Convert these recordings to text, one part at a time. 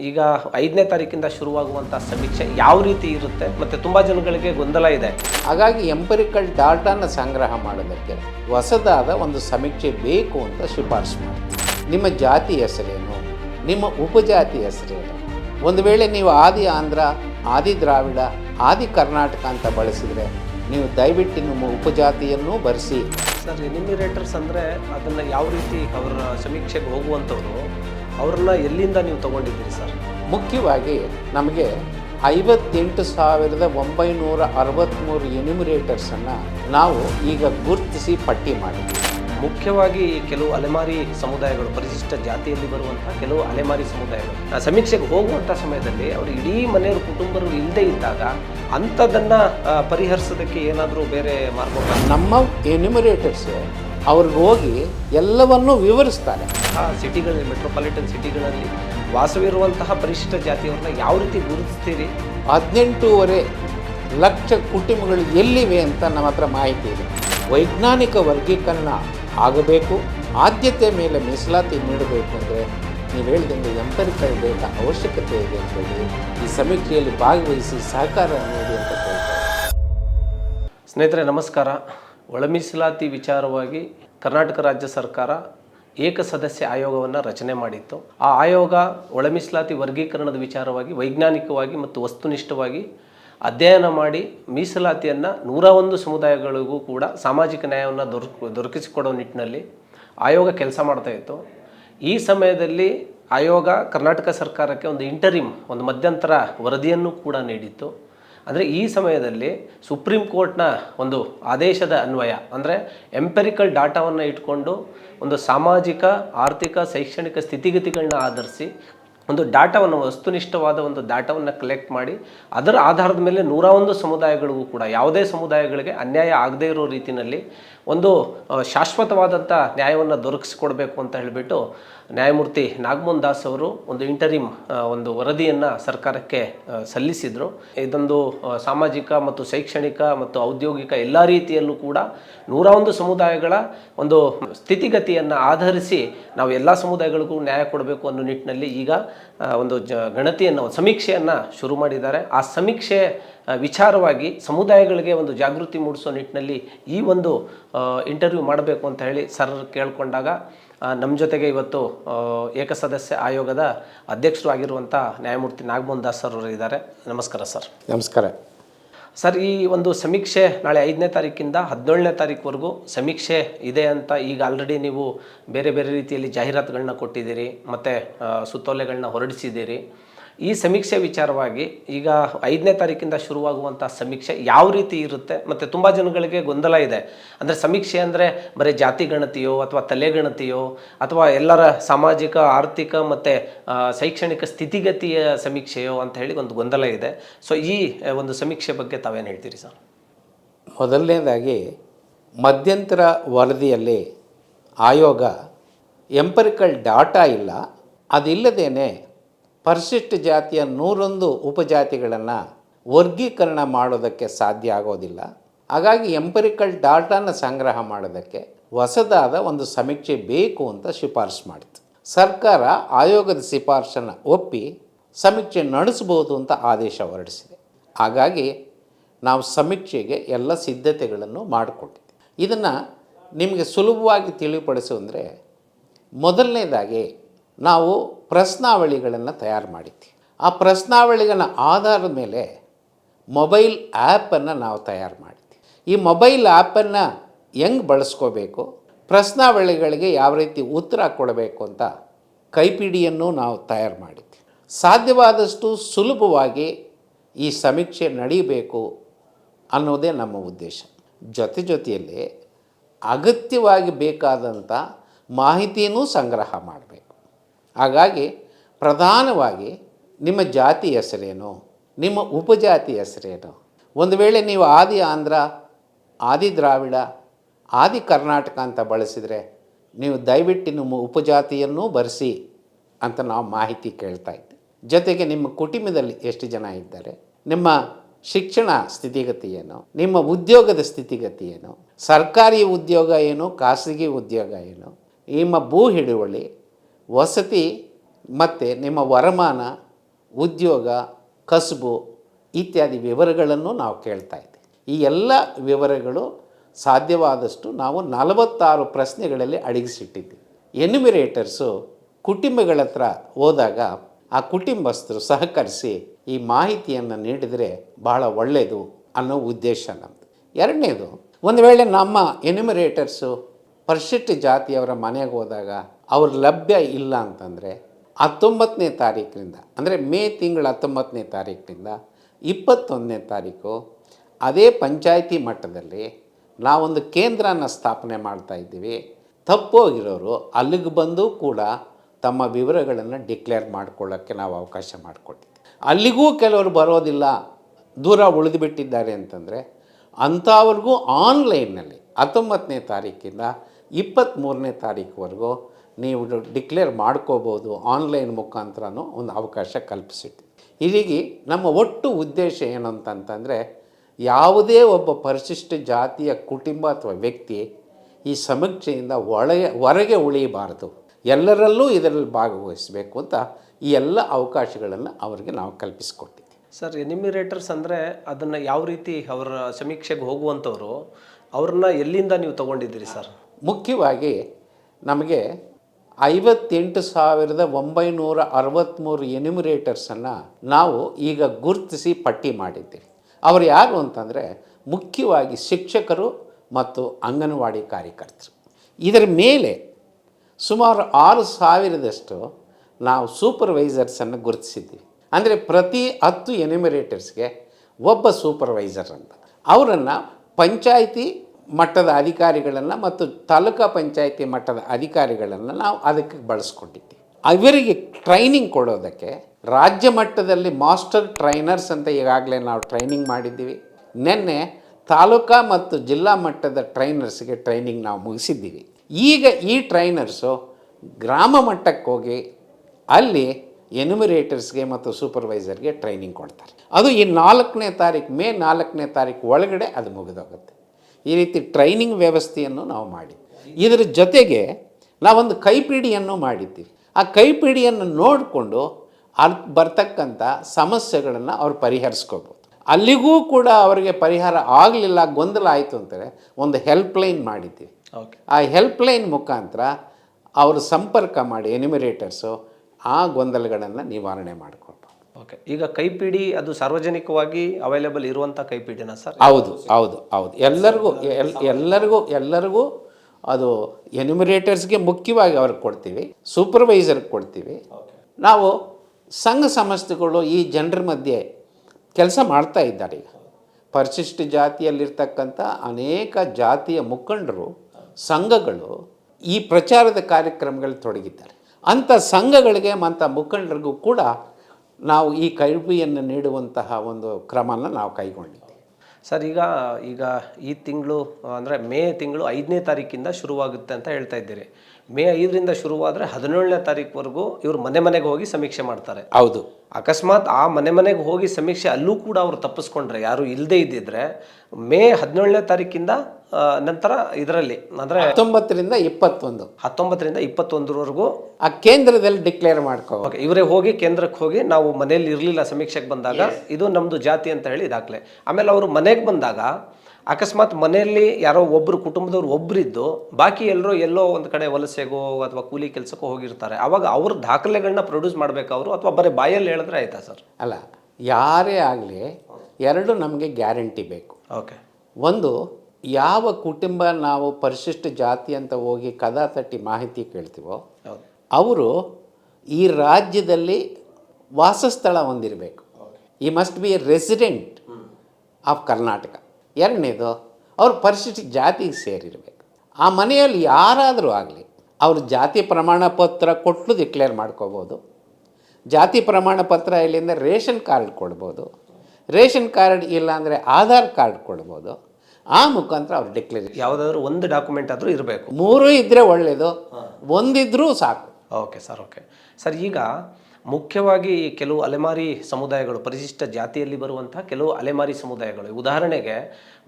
ಈಗ ಐದನೇ ತಾರೀಕಿಂದ ಶುರುವಾಗುವಂಥ ಸಮೀಕ್ಷೆ ಯಾವ ರೀತಿ ಇರುತ್ತೆ? ಮತ್ತೆ ತುಂಬಾ ಜನಗಳಿಗೆ ಗೊಂದಲ ಇದೆ. ಹಾಗಾಗಿ ಎಂಪರಿಕಲ್ ಡಾಟಾನ ಸಂಗ್ರಹ ಮಾಡೋದಕ್ಕೆ ಹೊಸದಾದ ಒಂದು ಸಮೀಕ್ಷೆ ಬೇಕು ಅಂತ ಶಿಫಾರಸು ಮಾಡಿ. ನಿಮ್ಮ ಜಾತಿ ಹೆಸರೇನು? ನಿಮ್ಮ ಉಪಜಾತಿ ಹೆಸರೇನು? ಒಂದು ವೇಳೆ ನೀವು ಆದಿ ಆಂಧ್ರ ಆದಿ ದ್ರಾವಿಡ ಆದಿ ಕರ್ನಾಟಕ ಅಂತ ಬಳಸಿದರೆ ನೀವು ದಯವಿಟ್ಟು ನಿಮ್ಮ ಉಪಜಾತಿಯನ್ನು ಬರೆಸಿ. ಸರ್ ಎನಿಮಿರೇಟರ್ಸ್ ಅಂದರೆ ಅದನ್ನು ಯಾವ ರೀತಿ ಅವರ ಸಮೀಕ್ಷೆಗೆ ಹೋಗುವಂಥವ್ರು ಅವ್ರನ್ನ ಎಲ್ಲಿಂದ ನೀವು ತಗೊಂಡಿದ್ದೀರಿ ಸರ್? ಮುಖ್ಯವಾಗಿ ನಮಗೆ ಐವತ್ತೆಂಟು ಸಾವಿರದ ಒಂಬೈನೂರ ಅರವತ್ತ್ಮೂರು ಎನ್ಯುಮರೇಟರ್ಸನ್ನು ನಾವು ಈಗ ಗುರುತಿಸಿ ಪಟ್ಟಿ ಮಾಡಿದ್ದೀವಿ. ಮುಖ್ಯವಾಗಿ ಕೆಲವು ಅಲೆಮಾರಿ ಸಮುದಾಯಗಳು ಪರಿಶಿಷ್ಟ ಜಾತಿಯಲ್ಲಿ ಬರುವಂತಹ ಕೆಲವು ಅಲೆಮಾರಿ ಸಮುದಾಯಗಳು. ಆ ಸಮೀಕ್ಷೆಗೆ ಹೋಗುವಂಥ ಸಮಯದಲ್ಲಿ ಅವರು ಇಡೀ ಮನೆಯವರು ಕುಟುಂಬರು ಇಲ್ಲದೆ ಇದ್ದಾಗ ಅಂಥದ್ದನ್ನು ಪರಿಹರಿಸೋದಕ್ಕೆ ಏನಾದರೂ ಬೇರೆ ಮಾರ್ಗ ನಮ್ಮ ಎನ್ಯುಮರೇಟರ್ಸ್ ಅವ್ರಿಗೆ ಹೋಗಿ ಎಲ್ಲವನ್ನೂ ವಿವರಿಸ್ತಾರೆ. ಆ ಸಿಟಿಗಳಲ್ಲಿ ಮೆಟ್ರೋಪಾಲಿಟನ್ ಸಿಟಿಗಳಲ್ಲಿ ವಾಸವಿರುವಂತಹ ಪರಿಶಿಷ್ಟ ಜಾತಿಯವ್ರನ್ನ ಯಾವ ರೀತಿ ಗುರುತಿಸ್ತೀರಿ? ಹದಿನೆಂಟೂವರೆ ಲಕ್ಷ ಕುಟುಂಬಗಳು ಎಲ್ಲಿವೆ ಅಂತ ನಮ್ಮ ಹತ್ರ ಮಾಹಿತಿ ಇದೆ. ವೈಜ್ಞಾನಿಕ ವರ್ಗೀಕರಣ ಆಗಬೇಕು ಆದ್ಯತೆ ಮೇಲೆ ಮೀಸಲಾತಿ ನೀಡಬೇಕು ಅಂದರೆ ನೀವು ಹೇಳಿದಂಗೆ ಎಂಪರಿಕಲ್ ಡೇಟಾ ಅವಶ್ಯಕತೆ ಇದೆ ಅಂತ ಹೇಳಿ ಈ ಸಮೀಕ್ಷೆಯಲ್ಲಿ ಭಾಗವಹಿಸಿ ಸಹಕಾರ ನೀಡಿ ಅಂತ ಕೇಳ್ತಾರೆ ಸ್ನೇಹಿತರೆ ನಮಸ್ಕಾರ. ಒಳ ಮೀಸಲಾತಿ ವಿಚಾರವಾಗಿ ಕರ್ನಾಟಕ ರಾಜ್ಯ ಸರ್ಕಾರ ಏಕ ಸದಸ್ಯ ಆಯೋಗವನ್ನು ರಚನೆ ಮಾಡಿತ್ತು. ಆ ಆಯೋಗ ಒಳ ಮೀಸಲಾತಿ ವರ್ಗೀಕರಣದ ವಿಚಾರವಾಗಿ, ವೈಜ್ಞಾನಿಕವಾಗಿ ಮತ್ತು ವಸ್ತುನಿಷ್ಠವಾಗಿ ಅಧ್ಯಯನ ಮಾಡಿ ಮೀಸಲಾತಿಯನ್ನು ನೂರ ಒಂದು ಸಮುದಾಯಗಳಿಗೂ ಕೂಡ ಸಾಮಾಜಿಕ ನ್ಯಾಯವನ್ನು ದೊರಕು, ದೊರಕಿಸಿಕೊಡೋ ನಿಟ್ಟಿನಲ್ಲಿ ಆಯೋಗ ಕೆಲಸ ಮಾಡ್ತಾ ಇತ್ತು. ಈ ಸಮಯದಲ್ಲಿ ಆಯೋಗ ಕರ್ನಾಟಕ ಸರ್ಕಾರಕ್ಕೆ ಒಂದು ಇಂಟರಿಮ್ ಒಂದು ಮಧ್ಯಂತರ ವರದಿಯನ್ನು ಕೂಡ ನೀಡಿತ್ತು. ಅಂದರೆ ಈ ಸಮಯದಲ್ಲಿ ಸುಪ್ರೀಂ ಕೋರ್ಟ್ನ ಒಂದು ಆದೇಶದ ಅನ್ವಯ, ಅಂದರೆ ಎಂಪೆರಿಕಲ್ ಡಾಟಾವನ್ನು ಇಟ್ಕೊಂಡು ಒಂದು ಸಾಮಾಜಿಕ, ಆರ್ಥಿಕ, ಶೈಕ್ಷಣಿಕ ಸ್ಥಿತಿಗತಿಗಳನ್ನ ಆಧರಿಸಿ ಒಂದು ಡಾಟಾವನ್ನು, ವಸ್ತುನಿಷ್ಠವಾದ ಒಂದು ಡಾಟಾವನ್ನು ಕಲೆಕ್ಟ್ ಮಾಡಿ, ಅದರ ಆಧಾರದ ಮೇಲೆ ನೂರ ಒಂದು ಸಮುದಾಯಗಳಿಗೂ ಕೂಡ, ಯಾವುದೇ ಸಮುದಾಯಗಳಿಗೆ ಅನ್ಯಾಯ ಆಗದೇ ಇರೋ ರೀತಿಯಲ್ಲಿ ಒಂದು ಶಾಶ್ವತವಾದಂಥ ನ್ಯಾಯವನ್ನು ದೊರಕಿಸಿಕೊಡ್ಬೇಕು ಅಂತ ಹೇಳಿಬಿಟ್ಟು ನ್ಯಾಯಮೂರ್ತಿ ನಾಗಮೋಹನ್ ದಾಸ್ ಅವರು ಒಂದು ಇಂಟರಿಮ್ ಒಂದು ವರದಿಯನ್ನು ಸರ್ಕಾರಕ್ಕೆ ಸಲ್ಲಿಸಿದರು. ಇದೊಂದು ಸಾಮಾಜಿಕ ಮತ್ತು ಶೈಕ್ಷಣಿಕ ಮತ್ತು ಔದ್ಯೋಗಿಕ ಎಲ್ಲ ರೀತಿಯಲ್ಲೂ ಕೂಡ ನೂರ ಒಂದು ಸಮುದಾಯಗಳ ಒಂದು ಸ್ಥಿತಿಗತಿಯನ್ನು ಆಧರಿಸಿ ನಾವು ಎಲ್ಲ ಸಮುದಾಯಗಳಿಗೂ ನ್ಯಾಯ ಕೊಡಬೇಕು ಅನ್ನೋ ನಿಟ್ಟಿನಲ್ಲಿ ಈಗ ಒಂದು ಜ, ಗಣತಿಯನ್ನು ಸಮೀಕ್ಷೆಯನ್ನು ಶುರು ಮಾಡಿದ್ದಾರೆ. ಆ ಸಮೀಕ್ಷೆ ವಿಚಾರವಾಗಿ ಸಮುದಾಯಗಳಿಗೆ ಒಂದು ಜಾಗೃತಿ ಮೂಡಿಸೋ ನಿಟ್ಟಿನಲ್ಲಿ ಈ ಒಂದು ಇಂಟರ್ವ್ಯೂ ಮಾಡಬೇಕು ಅಂತ ಹೇಳಿ ಸರ್ ಕೇಳಿಕೊಂಡಾಗ ನಮ್ಮ ಜೊತೆಗೆ ಇವತ್ತು ಏಕಸದಸ್ಯ ಆಯೋಗದ ಅಧ್ಯಕ್ಷರು ಆಗಿರುವಂಥ ನ್ಯಾಯಮೂರ್ತಿ ನಾಗಮೋಹನ್ ದಾಸ್ ಸರ್ ಅವರು ಇದ್ದಾರೆ. ನಮಸ್ಕಾರ ಸರ್. ನಮಸ್ಕಾರ. ಸರ್, ಈ ಒಂದು ಸಮೀಕ್ಷೆ ನಾಳೆ ಐದನೇ ತಾರೀಕಿಂದ ಹದಿನೇಳನೇ ತಾರೀಕುವರೆಗೂ ಸಮೀಕ್ಷೆ ಇದೆ ಅಂತ ಈಗ ಆಲ್ರೆಡಿ ನೀವು ಬೇರೆ ಬೇರೆ ರೀತಿಯಲ್ಲಿ ಜಾಹೀರಾತುಗಳನ್ನ ಕೊಟ್ಟಿದ್ದೀರಿ, ಮತ್ತು ಸುತ್ತೋಲೆಗಳನ್ನ ಹೊರಡಿಸಿದ್ದೀರಿ. ಈ ಸಮೀಕ್ಷೆ ವಿಚಾರವಾಗಿ ಈಗ ಐದನೇ ತಾರೀಕಿಂದ ಶುರುವಾಗುವಂಥ ಸಮೀಕ್ಷೆ ಯಾವ ರೀತಿ ಇರುತ್ತೆ ಮತ್ತು ತುಂಬ ಜನಗಳಿಗೆ ಗೊಂದಲ ಇದೆ. ಅಂದರೆ ಸಮೀಕ್ಷೆ ಅಂದರೆ ಬರೀ ಜಾತಿ ಗಣತಿಯೋ ಅಥವಾ ತಲೆ ಗಣತಿಯೋ ಅಥವಾ ಎಲ್ಲರ ಸಾಮಾಜಿಕ, ಆರ್ಥಿಕ ಮತ್ತು ಶೈಕ್ಷಣಿಕ ಸ್ಥಿತಿಗತಿಯ ಸಮೀಕ್ಷೆಯೋ ಅಂತ ಹೇಳಿ ಒಂದು ಗೊಂದಲ ಇದೆ. ಸೊ ಈ ಒಂದು ಸಮೀಕ್ಷೆ ಬಗ್ಗೆ ತಾವೇನು ಹೇಳ್ತೀರಿ ಸರ್? ಮೊದಲನೇದಾಗಿ ಮಧ್ಯಂತರ ವರದಿಯಲ್ಲಿ ಆಯೋಗ ಎಂಪರಿಕಲ್ ಡಾಟಾ ಇಲ್ಲ, ಅದಿಲ್ಲದೇನೆ ಪರಿಶಿಷ್ಟ ಜಾತಿಯ ನೂರೊಂದು ಉಪಜಾತಿಗಳನ್ನು ವರ್ಗೀಕರಣ ಮಾಡೋದಕ್ಕೆ ಸಾಧ್ಯ ಆಗೋದಿಲ್ಲ. ಹಾಗಾಗಿ ಎಂಪರಿಕಲ್ ಡಾಟಾನ ಸಂಗ್ರಹ ಮಾಡೋದಕ್ಕೆ ಹೊಸದಾದ ಒಂದು ಸಮೀಕ್ಷೆ ಬೇಕು ಅಂತ ಶಿಫಾರಸು ಮಾಡಿತು ಸರ್ಕಾರ ಆಯೋಗದ ಶಿಫಾರಸನ್ನು ಒಪ್ಪಿ ಸಮೀಕ್ಷೆ ನಡೆಸ್ಬೋದು ಅಂತ ಆದೇಶ ಹೊರಡಿಸಿದೆ. ಹಾಗಾಗಿ ನಾವು ಸಮೀಕ್ಷೆಗೆ ಎಲ್ಲ ಸಿದ್ಧತೆಗಳನ್ನು ಮಾಡಿಕೊಟ್ಟಿದ್ದೆ ಇದನ್ನು ನಿಮಗೆ ಸುಲಭವಾಗಿ ತಿಳಿಪಡಿಸು ಮೊದಲನೇದಾಗಿ ನಾವು ಪ್ರಶ್ನಾವಳಿಗಳನ್ನು ತಯಾರು ಮಾಡಿದ್ವಿ. ಆ ಪ್ರಶ್ನಾವಳಿಗಳ ಆಧಾರದ ಮೇಲೆ ಮೊಬೈಲ್ ಆ್ಯಪನ್ನು ನಾವು ತಯಾರು ಮಾಡಿದ್ವಿ. ಈ ಮೊಬೈಲ್ ಆ್ಯಪನ್ನು ಹೆಂಗೆ ಬಳಸ್ಕೋಬೇಕು, ಪ್ರಶ್ನಾವಳಿಗಳಿಗೆ ಯಾವ ರೀತಿ ಉತ್ತರ ಕೊಡಬೇಕು ಅಂತ ಕೈಪಿಡಿಯನ್ನು ನಾವು ತಯಾರು ಮಾಡಿದ್ವಿ. ಸಾಧ್ಯವಾದಷ್ಟು ಸುಲಭವಾಗಿ ಈ ಸಮೀಕ್ಷೆ ನಡೀಬೇಕು ಅನ್ನೋದೇ ನಮ್ಮ ಉದ್ದೇಶ. ಜೊತೆ ಜೊತೆಯಲ್ಲಿ ಅಗತ್ಯವಾಗಿ ಬೇಕಾದಂಥ ಮಾಹಿತಿಯನ್ನೂ ಸಂಗ್ರಹ ಮಾಡಬೇಕು. ಹಾಗಾಗಿ ಪ್ರಧಾನವಾಗಿ ನಿಮ್ಮ ಜಾತಿ ಹೆಸರೇನು? ನಿಮ್ಮ ಉಪಜಾತಿ ಹೆಸರೇನು? ಒಂದು ವೇಳೆ ನೀವು ಆದಿ ಆಂಧ್ರ, ಆದಿ ದ್ರಾವಿಡ, ಆದಿ ಕರ್ನಾಟಕ ಅಂತ ಬಳಸಿದರೆ ನೀವು ದಯವಿಟ್ಟು ನಿಮ್ಮ ಉಪಜಾತಿಯನ್ನೂ ಬರೆಸಿ ಅಂತ ನಾವು ಮಾಹಿತಿ ಕೇಳ್ತಾ ಇದ್ದೆ. ಜೊತೆಗೆ ನಿಮ್ಮ ಕುಟುಂಬದಲ್ಲಿ ಎಷ್ಟು ಜನ ಇದ್ದಾರೆ? ನಿಮ್ಮ ಶಿಕ್ಷಣ ಸ್ಥಿತಿಗತಿ ಏನು? ನಿಮ್ಮ ಉದ್ಯೋಗದ ಸ್ಥಿತಿಗತಿ ಏನು? ಸರ್ಕಾರಿ ಉದ್ಯೋಗ ಏನು? ಖಾಸಗಿ ಉದ್ಯೋಗ ಏನು? ನಿಮ್ಮ ಭೂ ಹಿಡುವಳಿ ವಸತಿ ಮತ್ತು ನಿಮ್ಮ ವರಮಾನ, ಉದ್ಯೋಗ, ಕಸುಬು ಇತ್ಯಾದಿ ವಿವರಗಳನ್ನು ನಾವು ಕೇಳ್ತಾ ಇದ್ದೀವಿ ಈ ಎಲ್ಲ ವಿವರಗಳು ಸಾಧ್ಯವಾದಷ್ಟು ನಾವು ನಲವತ್ತಾರು ಪ್ರಶ್ನೆಗಳಲ್ಲಿ ಅಡಗಿಸಿಟ್ಟಿದ್ದೀವಿ. ಎನ್ಯುಮಿರೇಟರ್ಸು ಕುಟುಂಬಗಳ ಹತ್ರ ಹೋದಾಗ ಆ ಕುಟುಂಬಸ್ಥರು ಸಹಕರಿಸಿ ಈ ಮಾಹಿತಿಯನ್ನು ನೀಡಿದರೆ ಬಹಳ ಒಳ್ಳೆಯದು ಅನ್ನೋ ಉದ್ದೇಶ ನಮ್ಮದು ಎರಡನೇದು, ಒಂದು ವೇಳೆ ನಮ್ಮ ಎನ್ಯುಮಿರೇಟರ್ಸು ಪರಿಶಿಷ್ಟ ಜಾತಿಯವರ ಮನೆಗೆ ಹೋದಾಗ ಅವ್ರ ಲಭ್ಯ ಇಲ್ಲ ಅಂತಂದರೆ ಹತ್ತೊಂಬತ್ತನೇ ತಾರೀಕಿನಿಂದ ಅಂದರೆ ಮೇ ತಿಂಗಳ ಹತ್ತೊಂಬತ್ತನೇ ತಾರೀಕಿನಿಂದ ಇಪ್ಪತ್ತೊಂದನೇ ತಾರೀಕು ಅದೇ ಪಂಚಾಯಿತಿ ಮಟ್ಟದಲ್ಲಿ ನಾವೊಂದು ಕೇಂದ್ರನ ಸ್ಥಾಪನೆ ಮಾಡ್ತಾ ಇದ್ದೀವಿ. ತಪ್ಪೋಗಿರೋರು ಅಲ್ಲಿಗೆ ಬಂದು ಕೂಡ ತಮ್ಮ ವಿವರಗಳನ್ನು ಡಿಕ್ಲೇರ್ ಮಾಡ್ಕೊಳ್ಳೋಕ್ಕೆ ನಾವು ಅವಕಾಶ ಮಾಡಿಕೊಟ್ಟಿದ್ದೀವಿ. ಅಲ್ಲಿಗೂ ಕೆಲವರು ಬರೋದಿಲ್ಲ, ದೂರ ಉಳಿದುಬಿಟ್ಟಿದ್ದಾರೆ ಅಂತಂದರೆ ಅಂಥವ್ರಿಗೂ ಆನ್ಲೈನ್ನಲ್ಲಿ ಹತ್ತೊಂಬತ್ತನೇ ತಾರೀಕಿಂದ ಇಪ್ಪತ್ತ್ಮೂರನೇ ತಾರೀಕುವರೆಗೂ ನೀವು ಡಿಕ್ಲೇರ್ ಮಾಡ್ಕೋಬೋದು ಆನ್ಲೈನ್ ಮುಖಾಂತರನೂ ಒಂದು ಅವಕಾಶ ಕಲ್ಪಿಸಿಟ್ಟು. ಹೀಗಾಗಿ ನಮ್ಮ ಒಟ್ಟು ಉದ್ದೇಶ ಏನು ಅಂತಂತಂದರೆ ಯಾವುದೇ ಒಬ್ಬ ಪರಿಶಿಷ್ಟ ಜಾತಿಯ ಕುಟುಂಬ ಅಥವಾ ವ್ಯಕ್ತಿ ಈ ಸಮೀಕ್ಷೆಯಿಂದ ಒಳಗೆ ಹೊರಗೆ ಉಳಿಯಬಾರದು. ಎಲ್ಲರಲ್ಲೂ ಇದರಲ್ಲಿ ಭಾಗವಹಿಸಬೇಕು ಅಂತ ಈ ಎಲ್ಲ ಅವಕಾಶಗಳನ್ನು ಅವರಿಗೆ ನಾವು ಕಲ್ಪಿಸಿಕೊಟ್ಟಿದ್ದೀವಿ ಸರ್ ಎನಿಮಿರೇಟರ್ಸ್ ಅಂದರೆ ಅದನ್ನು ಯಾವ ರೀತಿ ಅವರ ಸಮೀಕ್ಷೆಗೆ ಹೋಗುವಂಥವ್ರು ಅವ್ರನ್ನ ಎಲ್ಲಿಂದ ನೀವು ತಗೊಂಡಿದ್ದೀರಿ ಸರ್? ಮುಖ್ಯವಾಗಿ ನಮಗೆ ಐವತ್ತೆಂಟು ಸಾವಿರದ ಒಂಬೈನೂರ ಅರವತ್ತ್ಮೂರು ಎನ್ಯುಮರೇಟರ್ಸನ್ನು ನಾವು ಈಗ ಗುರುತಿಸಿ ಪಟ್ಟಿ ಮಾಡಿದ್ದೀವಿ. ಅವರು ಯಾರು ಅಂತಂದರೆ ಮುಖ್ಯವಾಗಿ ಶಿಕ್ಷಕರು ಮತ್ತು ಅಂಗನವಾಡಿ ಕಾರ್ಯಕರ್ತರು. ಇದರ ಮೇಲೆ ಸುಮಾರು ಆರು ಸಾವಿರದಷ್ಟು ನಾವು ಸೂಪರ್ವೈಸರ್ಸನ್ನು ಗುರುತಿಸಿದ್ದೀವಿ. ಅಂದರೆ ಪ್ರತಿ ಹತ್ತು ಎನ್ಯುಮರೇಟರ್ಸ್ಗೆ ಒಬ್ಬ ಸೂಪರ್ವೈಸರ್ ಅಂತ. ಅವರನ್ನು ಪಂಚಾಯಿತಿ ಮಟ್ಟದ ಅಧಿಕಾರಿಗಳನ್ನು ಮತ್ತು ತಾಲೂಕಾ ಪಂಚಾಯಿತಿ ಮಟ್ಟದ ಅಧಿಕಾರಿಗಳನ್ನು ನಾವು ಅದಕ್ಕೆ ಬಳಸ್ಕೊಂಡಿದ್ದೀವಿ ಅವರಿಗೆ ಟ್ರೈನಿಂಗ್ ಕೊಡೋದಕ್ಕೆ ರಾಜ್ಯ ಮಟ್ಟದಲ್ಲಿ ಮಾಸ್ಟರ್ ಟ್ರೈನರ್ಸ್ ಅಂತ ಈಗಾಗಲೇ ನಾವು ಟ್ರೈನಿಂಗ್ ಮಾಡಿದ್ದೀವಿ. ನಿನ್ನೆ ತಾಲೂಕಾ ಮತ್ತು ಜಿಲ್ಲಾ ಮಟ್ಟದ ಟ್ರೈನರ್ಸ್ಗೆ ಟ್ರೈನಿಂಗ್ ನಾವು ಮುಗಿಸಿದ್ದೀವಿ. ಈಗ ಈ ಟ್ರೈನರ್ಸು ಗ್ರಾಮ ಮಟ್ಟಕ್ಕೆ ಹೋಗಿ ಅಲ್ಲಿ ಎನ್ಯುಮರೇಟರ್ಸ್ಗೆ ಮತ್ತು ಸೂಪರ್ವೈಸರ್ಗೆ ಟ್ರೈನಿಂಗ್ ಕೊಡ್ತಾರೆ. ಅದು ಈ ನಾಲ್ಕನೇ ತಾರೀಕು ಮೇ ನಾಲ್ಕನೇ ತಾರೀಕು ಒಳಗಡೆ ಅದು ಮುಗಿದೋಗುತ್ತೆ. ಈ ರೀತಿ ಟ್ರೈನಿಂಗ್ ವ್ಯವಸ್ಥೆಯನ್ನು ನಾವು ಮಾಡಿದ್ವಿ. ಇದರ ಜೊತೆಗೆ ನಾವೊಂದು ಕೈಪಿಡಿಯನ್ನು ಮಾಡಿದ್ದೀವಿ. ಆ ಕೈಪಿಡಿಯನ್ನು ನೋಡಿಕೊಂಡು ಅಲ್ಲಿ ಬರ್ತಕ್ಕಂಥ ಸಮಸ್ಯೆಗಳನ್ನು ಅವ್ರು ಪರಿಹರಿಸ್ಕೋಬೋದು. ಅಲ್ಲಿಗೂ ಕೂಡ ಅವರಿಗೆ ಪರಿಹಾರ ಆಗಲಿಲ್ಲ ಗೊಂದಲ ಆಯಿತು ಅಂತಾರೆ ಒಂದು ಹೆಲ್ಪ್ಲೈನ್ ಮಾಡಿದ್ದೀವಿ. ಓಕೆ ಆ ಹೆಲ್ಪ್ಲೈನ್ ಮುಖಾಂತರ ಅವರು ಸಂಪರ್ಕ ಮಾಡಿ ಎನಿಮಿರೇಟರ್ಸು ಆ ಗೊಂದಲಗಳನ್ನು ನಿವಾರಣೆ ಮಾಡ್ಕೊಳ್ಬೋದು ಓಕೆ ಈಗ ಕೈಪಿಡಿ ಅದು ಸಾರ್ವಜನಿಕವಾಗಿ ಅವೈಲೇಬಲ್ ಇರುವಂಥ ಕೈಪಿಡಿನ ಸರ್ ಹೌದು ಹೌದು ಹೌದು. ಎಲ್ಲರಿಗೂ ಎಲ್ ಎಲ್ಲರಿಗೂ ಎಲ್ಲರಿಗೂ ಅದು ಎನ್ಯುಮಿರೇಟರ್ಸ್ಗೆ ಮುಖ್ಯವಾಗಿ ಅವ್ರಿಗೆ ಕೊಡ್ತೀವಿ ಸೂಪರ್ವೈಸರ್ಗೆ ಕೊಡ್ತೀವಿ. ನಾವು ಸಂಘ ಸಂಸ್ಥೆಗಳು ಈ ಜನರ ಮಧ್ಯೆ ಕೆಲಸ ಮಾಡ್ತಾ ಇದ್ದಾರೆ ಈಗ. ಪರಿಶಿಷ್ಟ ಜಾತಿಯಲ್ಲಿರ್ತಕ್ಕಂಥ ಅನೇಕ ಜಾತಿಯ ಮುಖಂಡರು ಸಂಘಗಳು ಈ ಪ್ರಚಾರದ ಕಾರ್ಯಕ್ರಮಗಳಲ್ಲಿ ತೊಡಗಿದ್ದಾರೆ. ಅಂಥ ಸಂಘಗಳಿಗೆ ಮತ್ತು ಮುಖಂಡರಿಗೂ ಕೂಡ ನಾವು ಈ ಕೈಪಿಯನ್ನು ನೀಡುವಂತಹ ಒಂದು ಕ್ರಮನ ನಾವು ಕೈಗೊಂಡಿದ್ದೀವಿ. ಸರ್ ಈಗ ಈಗ ಈ ತಿಂಗಳು ಅಂದರೆ ಮೇ ತಿಂಗಳು ಐದನೇ ತಾರೀಕಿಂದ ಶುರುವಾಗುತ್ತೆ ಅಂತ ಹೇಳ್ತಾ ಇದ್ದೀರಿ. ಮೇ ಐದರಿಂದ ಶುರುವಾದರೆ ಹದಿನೇಳನೇ ತಾರೀಕುವರೆಗೂ ಇವರು ಮನೆ ಮನೆಗೆ ಹೋಗಿ ಸಮೀಕ್ಷೆ ಮಾಡ್ತಾರೆ. ಹೌದು. ಅಕಸ್ಮಾತ್ ಆ ಮನೆ ಮನೆಗೆ ಹೋಗಿ ಸಮೀಕ್ಷೆ ಅಲ್ಲೂ ಕೂಡ ಅವರು ತಪ್ಪಿಸ್ಕೊಂಡ್ರೆ ಯಾರು ಇಲ್ಲದೇ ಇದ್ದಿದ್ರೆ ಮೇ ಹದಿನೇಳನೇ ತಾರೀಕಿಂದ ನಂತರ ಇದರಲ್ಲಿ ಅಂದ್ರೆ ಹತ್ತೊಂಬತ್ತರಿಂದ ಇಪ್ಪತ್ತೊಂದು. ಹತ್ತೊಂಬತ್ತರಿಂದ ಇಪ್ಪತ್ತೊಂದರವರೆಗೂ ಆ ಕೇಂದ್ರದಲ್ಲಿ ಡಿಕ್ಲೇರ್ ಮಾಡ್ಕೋ. ಓಕೆ ಇವರೇ ಹೋಗಿ ಕೇಂದ್ರಕ್ಕೆ ಹೋಗಿ ನಾವು ಮನೆಯಲ್ಲಿ ಇರಲಿಲ್ಲ ಸಮೀಕ್ಷೆಗೆ ಬಂದಾಗ ಇದು ನಮ್ಮದು ಜಾತಿ ಅಂತ ಹೇಳಿ ದಾಖಲೆ ಆಮೇಲೆ ಅವರು ಮನೆಗೆ ಬಂದಾಗ ಅಕಸ್ಮಾತ್ ಮನೆಯಲ್ಲಿ ಯಾರೋ ಒಬ್ಬರು ಕುಟುಂಬದವ್ರು ಒಬ್ಬರಿದ್ದು ಬಾಕಿ ಎಲ್ಲರೂ ಎಲ್ಲೋ ಒಂದು ಕಡೆ ವಲಸೆಗೋ ಅಥವಾ ಕೂಲಿ ಕೆಲಸಕ್ಕೋ ಹೋಗಿರ್ತಾರೆ. ಅವಾಗ ಅವ್ರ ದಾಖಲೆಗಳನ್ನ ಪ್ರೊಡ್ಯೂಸ್ ಮಾಡಬೇಕು ಅವರು ಅಥವಾ ಬರೀ ಬಾಯಲ್ಲಿ ಹೇಳಿದ್ರೆ ಆಯ್ತಾ ಸರ್? ಅಲ್ಲ ಯಾರೇ ಆಗಲಿ ಎರಡು ನಮಗೆ ಗ್ಯಾರಂಟಿ ಬೇಕು. ಓಕೆ. ಒಂದು ಯಾವ ಕುಟುಂಬ ನಾವು ಪರಿಶಿಷ್ಟ ಜಾತಿ ಅಂತ ಹೋಗಿ ಕದ ತಟ್ಟಿ ಮಾಹಿತಿ ಕೇಳ್ತೀವೋ ಅವರು ಈ ರಾಜ್ಯದಲ್ಲಿ ವಾಸಸ್ಥಳ ಹೊಂದಿರಬೇಕು. He must be a resident of Karnataka ಎರಡನೇದು ಅವರು ಪರಿಶಿಷ್ಟ ಜಾತಿಗೆ ಸೇರಿರಬೇಕು. ಆ ಮನೆಯಲ್ಲಿ ಯಾರಾದರೂ ಆಗಲಿ ಅವರು ಜಾತಿ ಪ್ರಮಾಣ ಪತ್ರ ಕೊಟ್ಟು ಡಿಕ್ಲೇರ್ ಮಾಡ್ಕೋಬೋದು. ಜಾತಿ ಪ್ರಮಾಣ ಪತ್ರ ಇಲ್ಲಿಂದ ರೇಷನ್ ಕಾರ್ಡ್ ಕೊಡ್ಬೋದು. ರೇಷನ್ ಕಾರ್ಡ್ ಇಲ್ಲಾಂದರೆ ಆಧಾರ್ ಕಾರ್ಡ್ ಕೊಡ್ಬೋದು. ಆ ಮುಖಾಂತರ ಅವ್ರು ಡಿಕ್ಲೇರ್ ಯಾವುದಾದ್ರೂ ಒಂದು ಡಾಕ್ಯುಮೆಂಟ್ ಆದರೂ ಇರಬೇಕು. ಮೂರು ಇದ್ದರೆ ಒಳ್ಳೆಯದು ಒಂದಿದ್ರೂ ಸಾಕು. Okay sir okay. ಸರ್ ಈಗ ಮುಖ್ಯವಾಗಿ ಕೆಲವು ಅಲೆಮಾರಿ ಸಮುದಾಯಗಳು, ಪರಿಶಿಷ್ಟ ಜಾತಿಯಲ್ಲಿ ಬರುವಂತಹ ಕೆಲವು ಅಲೆಮಾರಿ ಸಮುದಾಯಗಳು. ಉದಾಹರಣೆಗೆ,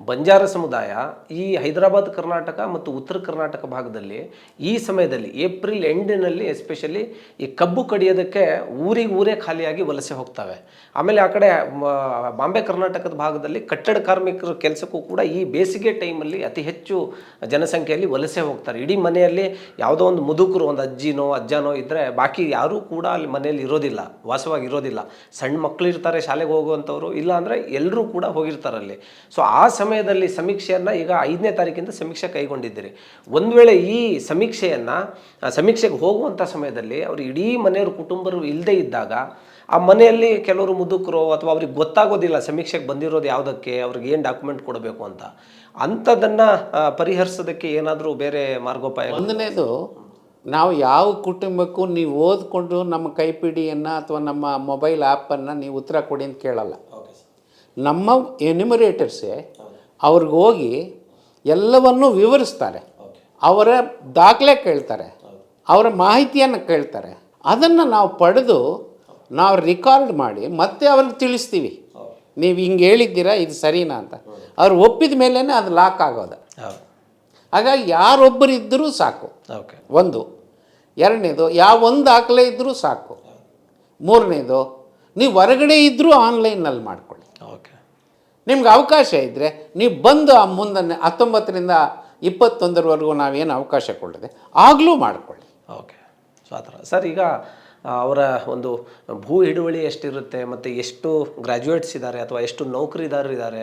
ಬಂಜಾರ ಸಮುದಾಯ ಈ ಹೈದರಾಬಾದ್ ಕರ್ನಾಟಕ ಮತ್ತು ಉತ್ತರ ಕರ್ನಾಟಕ ಭಾಗದಲ್ಲಿ ಈ ಸಮಯದಲ್ಲಿ, ಏಪ್ರಿಲ್ ಎಂಡಿನಲ್ಲಿ ಎಸ್ಪೆಷಲಿ ಈ ಕಬ್ಬು ಕಡಿಯೋದಕ್ಕೆ ಊರಿಗೆ ಊರೇ ಖಾಲಿಯಾಗಿ ವಲಸೆ ಹೋಗ್ತವೆ. ಆಮೇಲೆ ಆ ಕಡೆ ಬಾಂಬೆ ಕರ್ನಾಟಕದ ಭಾಗದಲ್ಲಿ ಕಟ್ಟಡ ಕಾರ್ಮಿಕರ ಕೆಲಸಕ್ಕೂ ಕೂಡ ಈ ಬೇಸಿಗೆ ಟೈಮಲ್ಲಿ ಅತಿ ಹೆಚ್ಚು ಜನಸಂಖ್ಯೆಯಲ್ಲಿ ವಲಸೆ ಹೋಗ್ತಾರೆ. ಇಡೀ ಮನೆಯಲ್ಲಿ ಯಾವುದೋ ಒಂದು ಮುದುಕರು, ಒಂದು ಅಜ್ಜಿನೋ, ಅಜ್ಜನೋ ಇದ್ದರೆ ಬಾಕಿ ಯಾರೂ ಕೂಡ ಅಲ್ಲಿ ಮನೆಯಲ್ಲಿ ಇರೋದಿಲ್ಲ, ವಾಸವಾಗಿ ಇರೋದಿಲ್ಲ. ಸಣ್ಣ ಮಕ್ಕಳು ಇರ್ತಾರೆ ಶಾಲೆಗೆ ಹೋಗುವಂಥವ್ರು, ಇಲ್ಲ ಅಂದರೆ ಎಲ್ಲರೂ ಕೂಡ ಹೋಗಿರ್ತಾರಲ್ಲಿ ಸೊ ಆ ಸಮಯದಲ್ಲಿ ಸಮೀಕ್ಷೆಯನ್ನು ಈಗ ಐದನೇ ತಾರೀಕಿಂದ ಸಮೀಕ್ಷೆ ಕೈಗೊಂಡಿದ್ದೀರಿ. ಒಂದು ವೇಳೆ ಈ ಸಮೀಕ್ಷೆಯನ್ನು ಸಮೀಕ್ಷೆಗೆ ಹೋಗುವಂಥ ಸಮಯದಲ್ಲಿ ಅವರು ಇಡೀ ಮನೆಯವರು ಕುಟುಂಬರು ಇಲ್ಲದೇ ಇದ್ದಾಗ, ಆ ಮನೆಯಲ್ಲಿ ಕೆಲವರು ಮುದುಕರು ಅಥವಾ ಅವ್ರಿಗೆ ಗೊತ್ತಾಗೋದಿಲ್ಲ ಸಮೀಕ್ಷೆಗೆ ಬಂದಿರೋದು ಯಾವುದಕ್ಕೆ, ಅವ್ರಿಗೆ ಏನು ಡಾಕ್ಯುಮೆಂಟ್ ಕೊಡಬೇಕು ಅಂತ. ಅಂಥದ್ದನ್ನು ಪರಿಹರಿಸೋದಕ್ಕೆ ಏನಾದರೂ ಬೇರೆ ಮಾರ್ಗೋಪಾಯ? ಒಂದನೇದು ನಾವು ಯಾವ ಕುಟುಂಬಕ್ಕೂ ನೀವು ಓದಿಕೊಂಡು ನಮ್ಮ ಕೈಪಿಡಿಯನ್ನು ಅಥವಾ ನಮ್ಮ ಮೊಬೈಲ್ ಆ್ಯಪನ್ನು ನೀವು ಉತ್ತರ ಕೊಡಿ ಅಂತ ಕೇಳಲ್ಲ. ನಮ್ಮ ಎನ್ಯುಮರೇಟರ್ಸೇ ಅವ್ರಿಗೆ ಹೋಗಿ ಎಲ್ಲವನ್ನೂ ವಿವರಿಸ್ತಾರೆ. ಅವರ ದಾಖಲೆ ಕೇಳ್ತಾರೆ. ಅವರ ಮಾಹಿತಿಯನ್ನು ಕೇಳ್ತಾರೆ. ಅದನ್ನು ನಾವು ಪಡೆದು ನಾವು ರೆಕಾರ್ಡ್ ಮಾಡಿ ಮತ್ತೆ ಅವ್ರಿಗೆ ತಿಳಿಸ್ತೀವಿ. ನೀವು ಹಿಂಗೆ ಹೇಳಿದ್ದೀರಾ ಇದು ಸರಿನಾ ಅಂತ. ಅವ್ರು ಒಪ್ಪಿದ ಮೇಲೇ ಅದು ಲಾಕ್ ಆಗೋದು. ಹಾಗಾಗಿ ಯಾರೊಬ್ಬರು ಇದ್ದರೂ ಸಾಕು. ಓಕೆ ಒಂದು ಎರಡನೇದು ಯಾವ ಒಂದು ದಾಖಲೆ ಇದ್ದರೂ ಸಾಕು. ಮೂರನೇದು ನೀವು ಹೊರಗಡೆ ಇದ್ದರೂ ಆನ್ಲೈನಲ್ಲಿ ಮಾಡ್ಕೊಳ್ಳಿ. ಓಕೆ. ನಿಮ್ಗೆ ಅವಕಾಶ ಇದ್ದರೆ ನೀವು ಬಂದು ಆ ಮುಂದೆ ಹತ್ತೊಂಬತ್ತರಿಂದ ಇಪ್ಪತ್ತೊಂದರವರೆಗೂ ನಾವೇನು ಅವಕಾಶ ಕೊಡದೆ ಆಗಲೂ ಮಾಡಿಕೊಳ್ಳಿ. ಓಕೆ. ಸೊ ಆ ಥರ. ಸರ್ ಈಗ ಅವರ ಒಂದು ಭೂ ಹಿಡುವಳಿ ಎಷ್ಟಿರುತ್ತೆ ಮತ್ತು ಎಷ್ಟು ಗ್ರ್ಯಾಜುಯೇಟ್ಸ್ ಇದ್ದಾರೆ ಅಥವಾ ಎಷ್ಟು ನೌಕರಿದಾರರು ಇದ್ದಾರೆ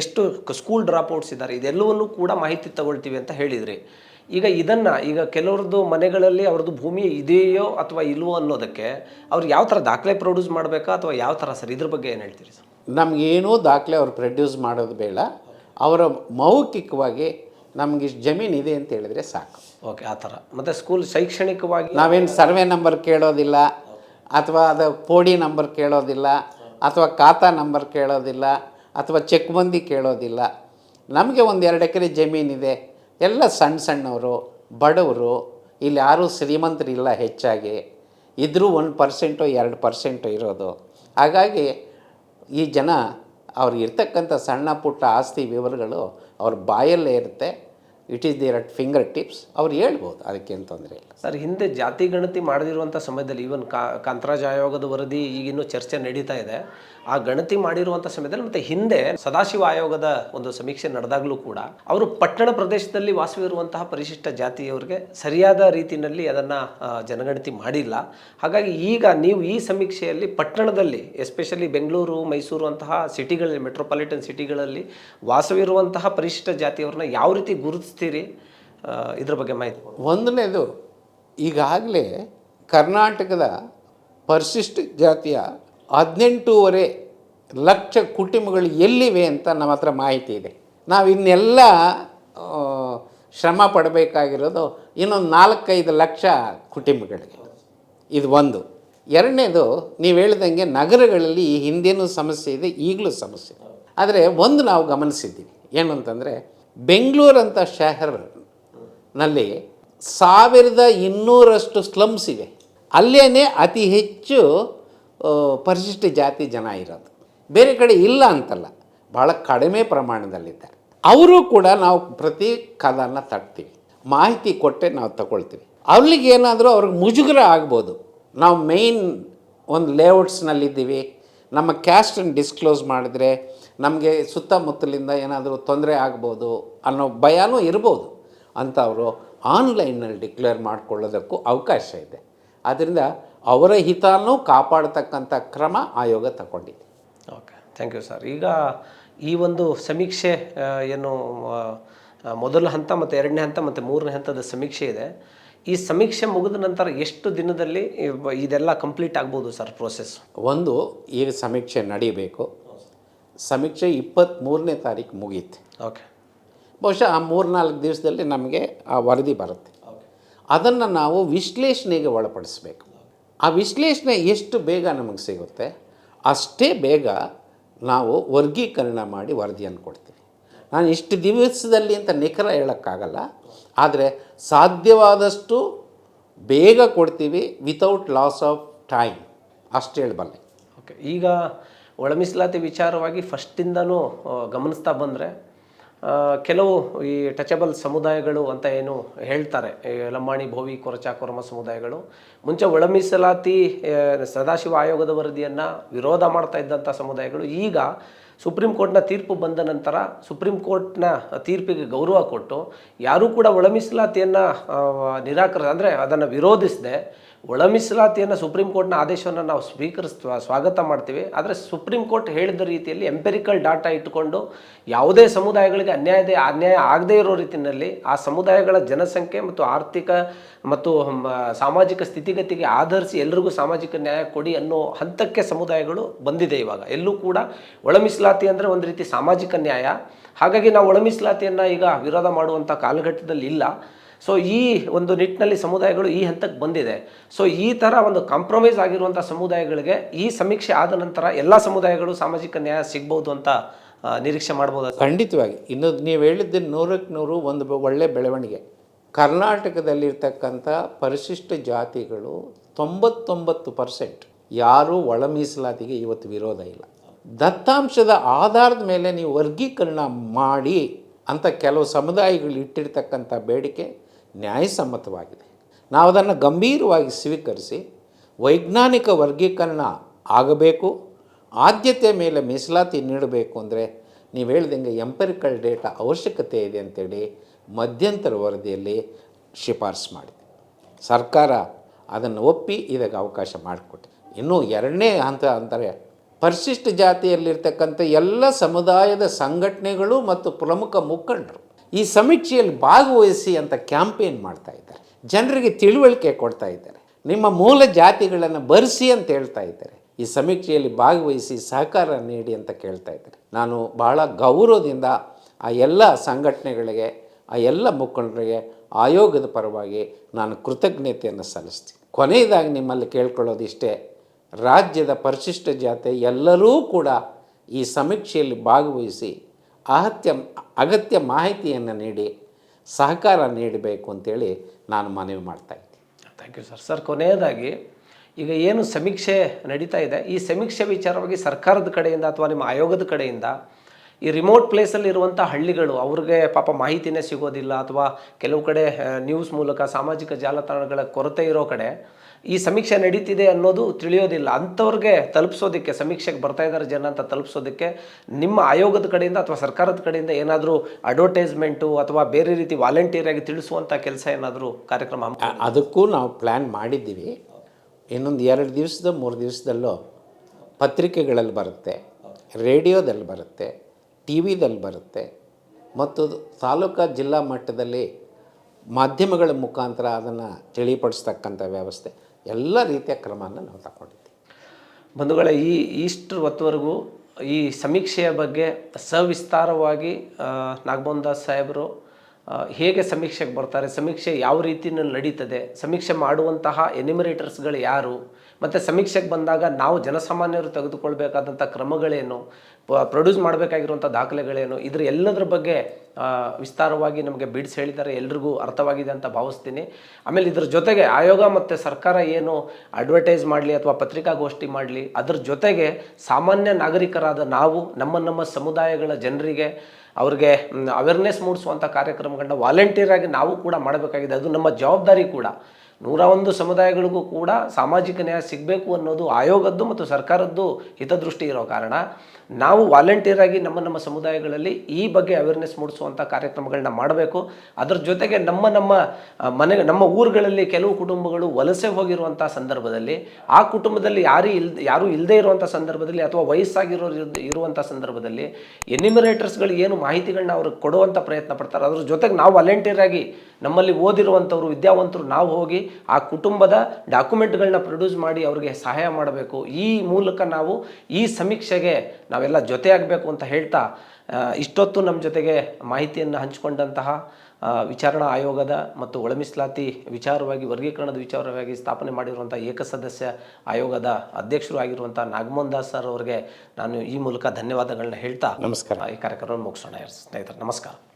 ಎಷ್ಟು ಸ್ಕೂಲ್ ಡ್ರಾಪ್ಔಟ್ಸ್ ಇದ್ದಾರೆ ಇದೆಲ್ಲವನ್ನೂ ಕೂಡ ಮಾಹಿತಿ ತಗೊಳ್ತೀವಿ ಅಂತ ಹೇಳಿದ್ರಿ. ಈಗ ಇದನ್ನು ಈಗ ಕೆಲವ್ರದ್ದು ಮನೆಗಳಲ್ಲಿ ಅವ್ರದ್ದು ಭೂಮಿ ಇದೆಯೋ ಅಥವಾ ಇಲ್ವೋ ಅನ್ನೋದಕ್ಕೆ ಅವ್ರು ಯಾವ ಥರ ದಾಖಲೆ ಪ್ರೊಡ್ಯೂಸ್ ಮಾಡಬೇಕಾ ಅಥವಾ ಯಾವ ಥರ ಸರ್? ಇದ್ರ ಬಗ್ಗೆ ಏನು ಹೇಳ್ತೀರಿ ಸರ್? ನಮಗೇನೂ ದಾಖಲೆ ಅವ್ರು ಪ್ರೊಡ್ಯೂಸ್ ಮಾಡೋದು ಬೇಡ. ಅವರ ಮೌಖಿಕವಾಗಿ ನಮಗೆ ಇಷ್ಟು ಜಮೀನು ಇದೆ ಅಂತ ಹೇಳಿದರೆ ಸಾಕು. ಓಕೆ ಆ ಥರ. ಮತ್ತು ಸ್ಕೂಲ್ ಶೈಕ್ಷಣಿಕವಾಗಿ ನಾವೇನು ಸರ್ವೆ ನಂಬರ್ ಕೇಳೋದಿಲ್ಲ ಅಥವಾ ಅದು ಪೋಡಿ ನಂಬರ್ ಕೇಳೋದಿಲ್ಲ ಅಥವಾ ಖಾತಾ ನಂಬರ್ ಕೇಳೋದಿಲ್ಲ ಅಥವಾ ಚೆಕ್ ಬಂದಿ ಕೇಳೋದಿಲ್ಲ. ನಮಗೆ ಒಂದು ಎರಡು ಎಕರೆ ಜಮೀನಿದೆ ಎಲ್ಲ ಸಣ್ಣ ಸಣ್ಣವರು, ಬಡವರು, ಇಲ್ಲಿ ಯಾರೂ ಶ್ರೀಮಂತರಿಲ್ಲ ಹೆಚ್ಚಾಗಿ. ಇದ್ದರೂ ಒಂದು ಪರ್ಸೆಂಟು, ಎರಡು ಪರ್ಸೆಂಟು ಇರೋದು. ಹಾಗಾಗಿ ಈ ಜನ ಅವ್ರಿಗೆ ಇರ್ತಕ್ಕಂಥ ಸಣ್ಣ ಪುಟ್ಟ ಆಸ್ತಿ ವಿವರಗಳು ಅವ್ರ ಬಾಯಲ್ಲೇ ಇರುತ್ತೆ. It is there at fingertips ಅವ್ರು ಹೇಳ್ಬೋದು ಅದಕ್ಕೇನು ತೊಂದರೆ ಇಲ್ಲ. ಸರ್, ಹಿಂದೆ ಜಾತಿ ಗಣತಿ ಮಾಡದಿರುವಂಥ ಸಮಯದಲ್ಲಿ ಈವನ್ ಕಾ ಕಂತ್ರಾಜ ಆಯೋಗದ ವರದಿ ಈಗಿನ್ನೂ ಚರ್ಚೆ ನಡೀತಾ ಇದೆ. ಆ ಗಣತಿ ಮಾಡಿರುವಂಥ ಸಮಯದಲ್ಲಿ ಮತ್ತೆ ಹಿಂದೆ ಸದಾಶಿವ ಆಯೋಗದ ಒಂದು ಸಮೀಕ್ಷೆ ನಡೆದಾಗಲೂ ಕೂಡ ಅವರು ಪಟ್ಟಣ ಪ್ರದೇಶದಲ್ಲಿ ವಾಸವಿರುವಂತಹ ಪರಿಶಿಷ್ಟ ಜಾತಿಯವರಿಗೆ ಸರಿಯಾದ ರೀತಿಯಲ್ಲಿ ಅದನ್ನು ಜನಗಣತಿ ಮಾಡಿಲ್ಲ ಹಾಗಾಗಿ ಈಗ ನೀವು ಈ ಸಮೀಕ್ಷೆಯಲ್ಲಿ ಪಟ್ಟಣದಲ್ಲಿ ಎಸ್ಪೆಷಲಿ ಬೆಂಗಳೂರು, ಮೈಸೂರು ಅಂತಹ ಸಿಟಿಗಳಲ್ಲಿ ಮೆಟ್ರೋಪಾಲಿಟನ್ ಸಿಟಿಗಳಲ್ಲಿ ವಾಸವಿರುವಂತಹ ಪರಿಶಿಷ್ಟ ಜಾತಿಯವ್ರನ್ನ ಯಾವ ರೀತಿ ಗುರುತಿಸ್ತೀರಿ ಇದ್ರ ಬಗ್ಗೆ ಮಾಹಿತಿ. ಒಂದನೇದು, ಈಗಾಗಲೇ ಕರ್ನಾಟಕದ ಪರಿಶಿಷ್ಟ ಜಾತಿಯ ಹದಿನೆಂಟೂವರೆ ಲಕ್ಷ ಕುಟುಂಬಗಳು ಎಲ್ಲಿವೆ ಅಂತ ನಮ್ಮ ಹತ್ರ ಮಾಹಿತಿ ಇದೆ. ನಾವು ಇನ್ನೆಲ್ಲ ಶ್ರಮ ಪಡಬೇಕಾಗಿರೋದು ಇನ್ನೊಂದು ನಾಲ್ಕೈದು ಲಕ್ಷ ಕುಟುಂಬಗಳಿಗೆ. ಇದು ಒಂದು. ಎರಡನೇದು, ನೀವು ಹೇಳ್ದಂಗೆ ನಗರಗಳಲ್ಲಿ ಈ ಹಿಂದೇನೂ ಸಮಸ್ಯೆ ಇದೆ, ಈಗಲೂ ಸಮಸ್ಯೆ ಇದೆ. ಆದರೆ ಒಂದು ನಾವು ಗಮನಿಸಿದ್ದೀವಿ ಏನು ಅಂತಂದರೆ ಬೆಂಗಳೂರಂಥ ಶಹರ್ನಲ್ಲಿ ಸಾವಿರದ ಇನ್ನೂರಷ್ಟು ಸ್ಲಮ್ಸ್ ಇವೆ. ಅಲ್ಲೇ ಅತಿ ಹೆಚ್ಚು ಪರಿಶಿಷ್ಟ ಜಾತಿ ಜನ ಇರೋದು. ಬೇರೆ ಕಡೆ ಇಲ್ಲ ಅಂತಲ್ಲ ಭಾಳ ಕಡಿಮೆ ಪ್ರಮಾಣದಲ್ಲಿದ್ದಾರೆ ಅವರು ಕೂಡ ನಾವು ಪ್ರತಿ ಕದನ ತಟ್ತೀವಿ. ಮಾಹಿತಿ ಕೊಟ್ಟೆ ನಾವು ತಗೊಳ್ತೀವಿ. ಅವ್ರಿಗೆ ಏನಾದರೂ ಅವ್ರಿಗೆ ಮುಜುಗರ ಆಗ್ಬೋದು. ನಾವು ಮೇಯ್ನ್ ಒಂದು ಲೇಔಟ್ಸ್ನಲ್ಲಿದ್ದೀವಿ ನಮ್ಮ ಕ್ಯಾಸ್ಟನ್ನು ಡಿಸ್ಕ್ಲೋಸ್ ಮಾಡಿದ್ರೆ ನಮಗೆ ಸುತ್ತಮುತ್ತಲಿಂದ ಏನಾದರೂ ತೊಂದರೆ ಆಗ್ಬೋದು ಅನ್ನೋ ಭಯನೂ ಇರ್ಬೋದು ಅಂಥವರು ಆನ್ಲೈನಲ್ಲಿ ಡಿಕ್ಲೇರ್ ಮಾಡ್ಕೊಳ್ಳೋದಕ್ಕೂ ಅವಕಾಶ ಇದೆ. ಆದ್ದರಿಂದ ಅವರ ಹಿತನೂ ಕಾಪಾಡತಕ್ಕಂಥ ಕ್ರಮ ಆಯೋಗ ತಗೊಂಡಿದೆ. ಓಕೆ ಥ್ಯಾಂಕ್ ಯು ಸರ್ ಈಗ ಈ ಒಂದು ಸಮೀಕ್ಷೆ ಏನು ಮೊದಲ ಹಂತ ಮತ್ತು ಎರಡನೇ ಹಂತ ಮತ್ತು ಮೂರನೇ ಹಂತದ ಸಮೀಕ್ಷೆ ಇದೆ. ಈ ಸಮೀಕ್ಷೆ ಮುಗಿದ ನಂತರ ಎಷ್ಟು ದಿನದಲ್ಲಿ ಇದೆಲ್ಲ ಕಂಪ್ಲೀಟ್ ಆಗ್ಬೋದು ಸರ್ ಪ್ರೋಸೆಸ್ ಒಂದು ಈಗ ಸಮೀಕ್ಷೆ ನಡೀಬೇಕು. ಸಮೀಕ್ಷೆ ಇಪ್ಪತ್ತ್ಮೂರನೇ ತಾರೀಕು ಮುಗಿಯುತ್ತೆ ಓಕೆ ಬಹುಶಃ ಆ ಮೂರ್ನಾಲ್ಕು ದಿವಸದಲ್ಲಿ ನಮಗೆ ಆ ವರದಿ ಬರುತ್ತೆ. ಅದನ್ನು ನಾವು ವಿಶ್ಲೇಷಣೆಗೆ ಒಳಪಡಿಸಬೇಕು. ಆ ವಿಶ್ಲೇಷಣೆ ಎಷ್ಟು ಬೇಗ ನಮಗೆ ಸಿಗುತ್ತೆ, ಅಷ್ಟೇ ಬೇಗ ನಾವು ವರ್ಗೀಕರಣ ಮಾಡಿ ವರದಿಯನ್ನು ಕೊಡ್ತೀವಿ. ನಾನು ಇಷ್ಟು ದಿವಸದಲ್ಲಿ ಅಂತ ನಿಖರ ಹೇಳೋಕ್ಕಾಗಲ್ಲ, ಆದರೆ ಸಾಧ್ಯವಾದಷ್ಟು ಬೇಗ ಕೊಡ್ತೀವಿ ವಿತೌಟ್ ಲಾಸ್ ಆಫ್ ಟೈಮ್ ಅಷ್ಟು ಹೇಳಬಲ್ಲೆ. ಓಕೆ, ಈಗ ಒಳಮೀಸಲಾತಿ ವಿಚಾರವಾಗಿ ಫಸ್ಟಿಂದನೂ ಗಮನಿಸ್ತಾ ಬಂದರೆ ಕೆಲವು ಈ ಟಚಬಲ್ ಸಮುದಾಯಗಳು ಅಂತ ಏನು ಹೇಳ್ತಾರೆ. ಲಂಬಾಣಿ, ಭೋವಿ, ಕೊರಚ, ಕೊರಮ ಸಮುದಾಯಗಳು. ಮುಂಚೆ ಒಳ ಮೀಸಲಾತಿ ಸದಾಶಿವ ಆಯೋಗದ ವರದಿಯನ್ನು ವಿರೋಧ ಮಾಡ್ತಾ ಇದ್ದಂಥ ಸಮುದಾಯಗಳು. ಈಗ ಸುಪ್ರೀಂ ಕೋರ್ಟ್ನ ತೀರ್ಪು ಬಂದ ನಂತರ ಸುಪ್ರೀಂ ಕೋರ್ಟ್ನ ತೀರ್ಪಿಗೆ ಗೌರವ ಕೊಟ್ಟು ಯಾರೂ ಕೂಡ ಒಳ ಮೀಸಲಾತಿಯನ್ನು ನಿರಾಕರಿಸ, ಅಂದರೆ ಅದನ್ನು ವಿರೋಧಿಸದೆ ಒಳ ಮೀಸಲಾತಿಯನ್ನು ಸುಪ್ರೀಂ ಕೋರ್ಟ್ನ ಆದೇಶವನ್ನು ನಾವು ಸ್ವೀಕರಿಸ್ ಸ್ವಾಗತ ಮಾಡ್ತೀವಿ. ಆದರೆ ಸುಪ್ರೀಂ ಕೋರ್ಟ್ ಹೇಳಿದ ರೀತಿಯಲ್ಲಿ ಎಂಪೆರಿಕಲ್ ಡಾಟಾ ಇಟ್ಟುಕೊಂಡು ಯಾವುದೇ ಸಮುದಾಯಗಳಿಗೆ ಅನ್ಯಾಯದ ಅನ್ಯಾಯ ಆಗದೇ ಇರೋ ರೀತಿಯಲ್ಲಿ ಆ ಸಮುದಾಯಗಳ ಜನಸಂಖ್ಯೆ ಮತ್ತು ಆರ್ಥಿಕ ಮತ್ತು ಸಾಮಾಜಿಕ ಸ್ಥಿತಿಗತಿಗೆ ಆಧರಿಸಿ ಎಲ್ರಿಗೂ ಸಾಮಾಜಿಕ ನ್ಯಾಯ ಕೊಡಿ ಅನ್ನೋ ಹಂತಕ್ಕೆ ಸಮುದಾಯಗಳು ಬಂದಿದೆ ಇವಾಗ. ಎಲ್ಲೂ ಕೂಡ ಒಳ ಅಂದರೆ ಒಂದು ರೀತಿ ಸಾಮಾಜಿಕ ನ್ಯಾಯ. ಹಾಗಾಗಿ ನಾವು ಒಳ ಮೀಸಲಾತಿಯನ್ನು ಈಗ ವಿರೋಧ ಮಾಡುವಂಥ ಕಾಲಘಟ್ಟದಲ್ಲಿ ಇಲ್ಲ. ಸೊ ಈ ಒಂದು ನಿಟ್ಟಿನಲ್ಲಿ ಸಮುದಾಯಗಳು ಈ ಹಂತಕ್ಕೆ ಬಂದಿದೆ. ಸೊ ಈ ಥರ ಒಂದು ಕಾಂಪ್ರಮೈಸ್ ಆಗಿರುವಂಥ ಸಮುದಾಯಗಳಿಗೆ ಈ ಸಮೀಕ್ಷೆ ಆದ ನಂತರ ಎಲ್ಲ ಸಮುದಾಯಗಳು ಸಾಮಾಜಿಕ ನ್ಯಾಯ ಸಿಗ್ಬೋದು ಅಂತ ನಿರೀಕ್ಷೆ ಮಾಡ್ಬೋದು ಖಂಡಿತವಾಗಿ. ಇನ್ನು ನೀವು ಹೇಳಿದ್ದು ನೂರಕ್ಕೆ ನೂರು ಒಂದು ಒಳ್ಳೆ ಬೆಳವಣಿಗೆ. ಕರ್ನಾಟಕದಲ್ಲಿರ್ತಕ್ಕಂಥ ಪರಿಶಿಷ್ಟ ಜಾತಿಗಳು ತೊಂಬತ್ತೊಂಬತ್ತು ಪರ್ಸೆಂಟ್ ಯಾರೂ ಒಳ ಮೀಸಲಾತಿಗೆ ಇವತ್ತು ವಿರೋಧ ಇಲ್ಲ. ದತ್ತಾಂಶದ ಆಧಾರದ ಮೇಲೆ ನೀವು ವರ್ಗೀಕರಣ ಮಾಡಿ ಅಂತ ಕೆಲವು ಸಮುದಾಯಗಳು ಇಟ್ಟಿರ್ತಕ್ಕಂಥ ಬೇಡಿಕೆ ನ್ಯಾಯಸಮ್ಮತವಾಗಿದೆ. ನಾವು ಅದನ್ನು ಗಂಭೀರವಾಗಿ ಸ್ವೀಕರಿಸಿ ವೈಜ್ಞಾನಿಕ ವರ್ಗೀಕರಣ ಆಗಬೇಕು ಆದ್ಯತೆ ಮೇಲೆ ಮೀಸಲಾತಿ ನೀಡಬೇಕು ಅಂದರೆ ನೀವು ಹೇಳ್ದಂಗೆ ಎಂಪರಿಕಲ್ ಡೇಟಾ ಅವಶ್ಯಕತೆ ಇದೆ ಅಂತೇಳಿ ಮಧ್ಯಂತರ ವರದಿಯಲ್ಲಿ ಶಿಫಾರಸು ಮಾಡಿದೆ. ಸರ್ಕಾರ ಅದನ್ನು ಒಪ್ಪಿ ಇದಕ್ಕೆ ಅವಕಾಶ ಮಾಡಿಕೊಟ್ಟೆ ಇನ್ನೂ ಎರಡನೇ ಹಂತ ಅಂತಾರೆ ಪರಿಶಿಷ್ಟ ಜಾತಿಯಲ್ಲಿರ್ತಕ್ಕಂಥ ಎಲ್ಲ ಸಮುದಾಯದ ಸಂಘಟನೆಗಳು ಮತ್ತು ಪ್ರಮುಖ ಮುಖಂಡರು ಈ ಸಮೀಕ್ಷೆಯಲ್ಲಿ ಭಾಗವಹಿಸಿ ಅಂತ ಕ್ಯಾಂಪೇನ್ ಮಾಡ್ತಾ ಇದ್ದಾರೆ. ಜನರಿಗೆ ತಿಳುವಳಿಕೆ ಕೊಡ್ತಾ ಇದ್ದಾರೆ. ನಿಮ್ಮ ಮೂಲ ಜಾತಿಗಳನ್ನು ಬರೆಸಿ ಅಂತ ಹೇಳ್ತಾ ಇದ್ದಾರೆ. ಈ ಸಮೀಕ್ಷೆಯಲ್ಲಿ ಭಾಗವಹಿಸಿ ಸಹಕಾರ ನೀಡಿ ಅಂತ ಕೇಳ್ತಾ ಇದ್ದಾರೆ. ನಾನು ಬಹಳ ಗೌರವದಿಂದ ಆ ಎಲ್ಲ ಸಂಘಟನೆಗಳಿಗೆ, ಆ ಎಲ್ಲ ಮುಖಂಡರಿಗೆ, ಆಯೋಗದ ಪರವಾಗಿ ನಾನು ಕೃತಜ್ಞತೆಯನ್ನು ಸಲ್ಲಿಸ್ತೀನಿ. ಕೊನೆಯದಾಗಿ ನಿಮ್ಮಲ್ಲಿ ಕೇಳ್ಕೊಳ್ಳೋದಿಷ್ಟೇ, ರಾಜ್ಯದ ಪರಿಶಿಷ್ಟ ಜಾತಿ ಎಲ್ಲರೂ ಕೂಡ ಈ ಸಮೀಕ್ಷೆಯಲ್ಲಿ ಭಾಗವಹಿಸಿ ಅಗತ್ಯ ಅಗತ್ಯ ಮಾಹಿತಿಯನ್ನು ನೀಡಿ, ಸಹಕಾರ ನೀಡಬೇಕು ಅಂತೇಳಿ ನಾನು ಮನವಿ ಮಾಡ್ತಾ ಇದ್ದೀನಿ. ಥ್ಯಾಂಕ್ ಯು ಸರ್ ಸರ್ ಕೊನೆಯದಾಗಿ, ಈಗ ಏನು ಸಮೀಕ್ಷೆ ನಡೀತಾ ಇದೆ? ಈ ಸಮೀಕ್ಷೆ ವಿಚಾರವಾಗಿ ಸರ್ಕಾರದ ಕಡೆಯಿಂದ ಅಥವಾ ನಿಮ್ಮ ಆಯೋಗದ ಕಡೆಯಿಂದ ಈ ರಿಮೋಟ್ ಪ್ಲೇಸಲ್ಲಿ ಇರುವಂಥ ಹಳ್ಳಿಗಳು, ಅವ್ರಿಗೆ ಪಾಪ ಮಾಹಿತಿನೇ ಸಿಗೋದಿಲ್ಲ ಅಥವಾ ಕೆಲವು ಕಡೆ ನ್ಯೂಸ್ ಮೂಲಕ ಸಾಮಾಜಿಕ ಜಾಲತಾಣಗಳ ಕೊರತೆ ಇರೋ ಕಡೆ ಈ ಸಮೀಕ್ಷೆ ನಡೀತಿದೆ ಅನ್ನೋದು ತಿಳಿಯೋದಿಲ್ಲ. ಅಂಥವ್ರಿಗೆ ತಲುಪಿಸೋದಕ್ಕೆ, ಸಮೀಕ್ಷೆಗೆ ಬರ್ತಾ ಇದ್ದಾರೆ ಜನ ಅಂತ ತಲುಪಿಸೋದಕ್ಕೆ ನಿಮ್ಮ ಆಯೋಗದ ಕಡೆಯಿಂದ ಅಥವಾ ಸರ್ಕಾರದ ಕಡೆಯಿಂದ ಏನಾದರೂ ಅಡ್ವರ್ಟೈಸ್ಮೆಂಟು ಅಥವಾ ಬೇರೆ ರೀತಿ ವಾಲಂಟಿಯರ್ ಆಗಿ ತಿಳಿಸುವಂಥ ಕೆಲಸ ಏನಾದರೂ ಕಾರ್ಯಕ್ರಮ ಅದಕ್ಕೂ ನಾವು ಪ್ಲ್ಯಾನ್ ಮಾಡಿದ್ದೀವಿ. ಇನ್ನೊಂದು ಎರಡು ದಿವಸದ, ಮೂರು ದಿವಸದಲ್ಲೋ ಪತ್ರಿಕೆಗಳಲ್ಲಿ ಬರುತ್ತೆ, ರೇಡಿಯೋದಲ್ಲಿ ಬರುತ್ತೆ ಟಿ ವಿದಲ್ಲಿ ಬರುತ್ತೆ, ಮತ್ತು ತಾಲೂಕಾ ಜಿಲ್ಲಾ ಮಟ್ಟದಲ್ಲಿ ಮಾಧ್ಯಮಗಳ ಮುಖಾಂತರ ಅದನ್ನು ತಿಳಿಪಡಿಸ್ತಕ್ಕಂಥ ವ್ಯವಸ್ಥೆ. ಎಲ್ಲ ರೀತಿಯ ಕ್ರಮವನ್ನು ನಾವು ತಗೊಂಡಿದ್ದೀವಿ. ಬಂಧುಗಳ, ಈ ಇಷ್ಟು ಹೊತ್ತವರೆಗೂ ಈ ಸಮೀಕ್ಷೆಯ ಬಗ್ಗೆ ಸವಿಸ್ತಾರವಾಗಿ ನಾಗಮೋಹನ್ ದಾಸ್ ಸಾಹೇಬರು ಹೇಗೆ ಸಮೀಕ್ಷೆಗೆ ಬರ್ತಾರೆ, ಸಮೀಕ್ಷೆ ಯಾವ ರೀತಿಯಲ್ಲಿ ನಡೀತದೆ, ಸಮೀಕ್ಷೆ ಮಾಡುವಂತಹ ಎನಿಮರೇಟರ್ಸ್ಗಳು ಯಾರು, ಮತ್ತು ಸಮೀಕ್ಷೆಗೆ ಬಂದಾಗ ನಾವು ಜನಸಾಮಾನ್ಯರು ತೆಗೆದುಕೊಳ್ಬೇಕಾದಂಥ ಕ್ರಮಗಳೇನು ಪ್ರೊಡ್ಯೂಸ್ ಮಾಡಬೇಕಾಗಿರುವಂಥ ದಾಖಲೆಗಳೇನು? ಇದ್ರ ಎಲ್ಲದರ ಬಗ್ಗೆ ವಿಸ್ತಾರವಾಗಿ ನಮಗೆ ಬಿಡ್ಸ್ ಹೇಳಿದ್ದಾರೆ. ಎಲ್ರಿಗೂ ಅರ್ಥವಾಗಿದೆ ಅಂತ ಭಾವಿಸ್ತೀನಿ. ಆಮೇಲೆ ಇದ್ರ ಜೊತೆಗೆ ಆಯೋಗ ಮತ್ತು ಸರ್ಕಾರ ಏನು ಅಡ್ವರ್ಟೈಸ್ ಮಾಡಲಿ ಅಥವಾ ಪತ್ರಿಕಾಗೋಷ್ಠಿ ಮಾಡಲಿ, ಅದ್ರ ಜೊತೆಗೆ ಸಾಮಾನ್ಯ ನಾಗರಿಕರಾದ ನಾವು, ನಮ್ಮ ನಮ್ಮ ಸಮುದಾಯಗಳ ಜನರಿಗೆ ಅವ್ರಿಗೆ ಅವೇರ್ನೆಸ್ ಮೂಡಿಸುವಂಥ ಕಾರ್ಯಕ್ರಮಗಳನ್ನ ವಾಲಂಟಿಯರ್ ಆಗಿ ನಾವು ಕೂಡ ಮಾಡಬೇಕಾಗಿದೆ. ಅದು ನಮ್ಮ ಜವಾಬ್ದಾರಿ ಕೂಡ. ನೂರ ಒಂದು ಸಮುದಾಯಗಳಿಗೂ ಕೂಡ ಸಾಮಾಜಿಕ ನ್ಯಾಯ ಸಿಗಬೇಕು ಅನ್ನೋದು ಆಯೋಗದ್ದು ಮತ್ತು ಸರ್ಕಾರದ್ದು ಹಿತದೃಷ್ಟಿ ಇರೋ ಕಾರಣ ನಾವು ವಾಲಂಟಿಯರ್ ಆಗಿ ನಮ್ಮ ನಮ್ಮ ಸಮುದಾಯಗಳಲ್ಲಿ ಈ ಬಗ್ಗೆ ಅವೇರ್ನೆಸ್ ಮೂಡಿಸುವಂಥ ಕಾರ್ಯಕ್ರಮಗಳನ್ನ ಮಾಡಬೇಕು. ಅದರ ಜೊತೆಗೆ ನಮ್ಮ ನಮ್ಮ ಮನೆ, ನಮ್ಮ ಊರುಗಳಲ್ಲಿ ಕೆಲವು ಕುಟುಂಬಗಳು ವಲಸೆ ಹೋಗಿರುವಂಥ ಸಂದರ್ಭದಲ್ಲಿ, ಆ ಕುಟುಂಬದಲ್ಲಿ ಯಾರು ಇಲ್, ಯಾರೂ ಇಲ್ಲದೇ ಇರುವಂಥ ಸಂದರ್ಭದಲ್ಲಿ ಅಥವಾ ವಯಸ್ಸಾಗಿರೋ ಇರುವಂಥ ಸಂದರ್ಭದಲ್ಲಿ ಎನಿಮಿರೇಟರ್ಸ್ಗಳು ಏನು ಮಾಹಿತಿಗಳನ್ನ ಅವ್ರಿಗೆ ಕೊಡುವಂಥ ಪ್ರಯತ್ನ ಪಡ್ತಾರೆ. ಅದ್ರ ಜೊತೆಗೆ ನಾವು ವಾಲಂಟಿಯರ್ ಆಗಿ ನಮ್ಮಲ್ಲಿ ಓದಿರುವಂಥವ್ರು ವಿದ್ಯಾವಂತರು ನಾವು ಹೋಗಿ ಆ ಕುಟುಂಬದ ಡಾಕ್ಯುಮೆಂಟ್ಗಳನ್ನ ಪ್ರೊಡ್ಯೂಸ್ ಮಾಡಿ ಅವರಿಗೆ ಸಹಾಯ ಮಾಡಬೇಕು. ಈ ಮೂಲಕ ನಾವು ಈ ಸಮೀಕ್ಷೆಗೆ ನಾವೆಲ್ಲ ಜೊತೆಯಾಗಬೇಕು ಅಂತ ಹೇಳ್ತಾ ಇಷ್ಟೊತ್ತು ನಮ್ಮ ಜೊತೆಗೆ ಮಾಹಿತಿಯನ್ನು ಹಂಚಿಕೊಂಡಂತಹ ವಿಚಾರಣಾ ಆಯೋಗದ ಮತ್ತು ಒಳಮಿಸಲಾತಿ ವಿಚಾರವಾಗಿ ವರ್ಗೀಕರಣದ ವಿಚಾರವಾಗಿ ಸ್ಥಾಪನೆ ಮಾಡಿರುವಂಥ ಏಕಸದಸ್ಯ ಆಯೋಗದ ಅಧ್ಯಕ್ಷರು ಆಗಿರುವಂಥ ನಾಗಮೋಹನ್ ದಾಸ್ ಸರ್ ಅವರಿಗೆ ನಾನು ಈ ಮೂಲಕ ಧನ್ಯವಾದಗಳನ್ನ ಹೇಳ್ತಾ ನಮಸ್ಕಾರ. ಈ ಕಾರ್ಯಕ್ರಮ ಮುಗಿಸೋಣ. ಸ್ನೇಹಿತರೆ ನಮಸ್ಕಾರ.